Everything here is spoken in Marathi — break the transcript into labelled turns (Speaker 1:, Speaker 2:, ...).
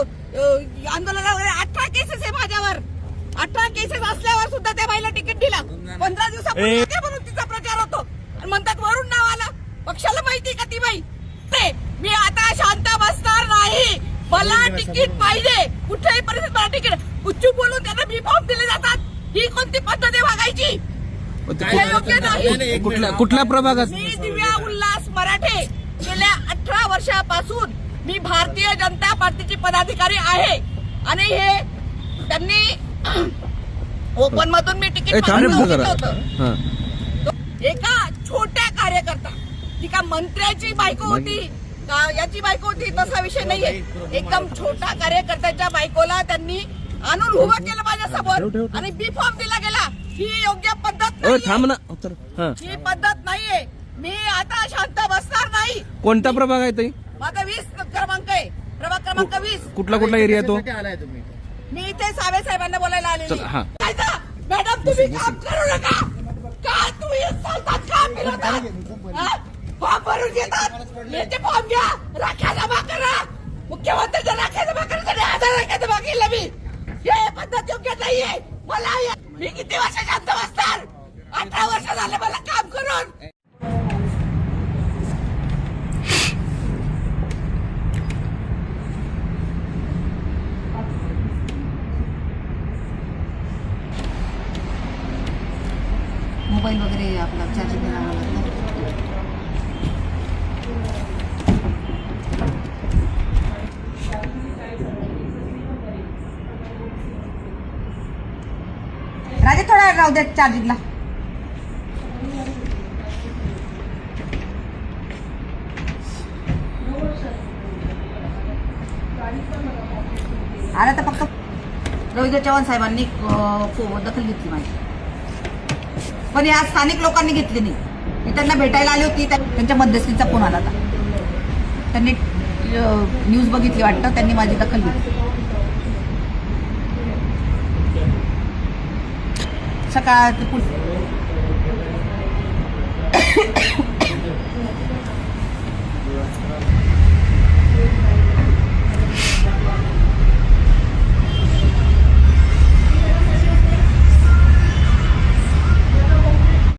Speaker 1: आंदोलनाला वगैरे अठरा केसेस आहे माझ्यावर. अठरा केसेस असल्यावर सुद्धा त्या बाईला तिकीट दिलं. पंधरा दिवसापूर्वी. येते म्हणून तिचा प्रचार होतो. आणि म्हणतात वरून नाव आलं. पक्षाला माहिती का ती बाई? ते मी आता शांत बसणार नाही. मला तिकीट पाहिजे. कुठल्याही परिस्थितीत मला तिकीट. गुच्चू बोलून त्यांना बी फॉर्म दिले जातात. ही कोणती पद्धत आहे वागायची
Speaker 2: कुठल्या प्रभागात?
Speaker 1: मी दिव्या उल्हास मराठे. गेल्या अठरा वर्षापासून मी भारतीय जनता पार्टीची पदाधिकारी आहे. आणि हे त्यांनी ओपन मधून मी तिकीट
Speaker 2: हा.
Speaker 1: एका छोट्या कार्यकर्ता. ती का मंत्र्याची बायको होती? का याची बायको होती? तसा विषय नाहीये. एकदम छोटा कार्यकर्त्याच्या बायकोला त्यांनी आणून उभं केलं माझ्यासमोर आणि बी फॉर्म दिला गेला. ही योग्य पद्धत
Speaker 2: ओ
Speaker 1: नाहीये.
Speaker 2: थांब ना. उतर. हा.
Speaker 1: ही पद्धत नाहीये. मी आता शांत बसणार नाही.
Speaker 2: कोणता प्रभाग आहे ताई
Speaker 1: माझा वीस क्रमांक आहे प्रभाग क्रमांक वीस.
Speaker 2: कुठला कुठला एरिया तो?
Speaker 1: मी इथे सावे साहेबांना बोलायला आलेली.
Speaker 2: चला, हा.
Speaker 1: काय तर? मॅडम तुम्ही काम करू नका. का तुम्ही चालतात का फिरवतात हा? फॉर्म भरून घेतात. फॉर्म घ्या. राख्या जमा करा. मुख्यमंत्र्यांच्या राख्या जमा करण्यासाठी हजार राख्या जमा केल्या मी. हे पद्धत योग्य नाहीये. मला या- मी किती वर्ष शांत बसणार? अठरा वर्ष झाले मला
Speaker 3: मोबाईल वगैरे आपला चार्जिंग करावा लागलं राजे थोडा वेळ राहू द्या चार्जिंगला आला तर फक्त रवींद्र चव्हाण साहेबांनी फो- दखल घेतली माझी. पण या स्थानिक लोकांनी घेतली नाही. मी त्यांना भेटायला आली होती त्यांच्या मध्यस्थीचा फोन आला होता. त्यांनी न्यूज बघितली वाटतं त्यांनी माझी दखल घेतली. सकाळ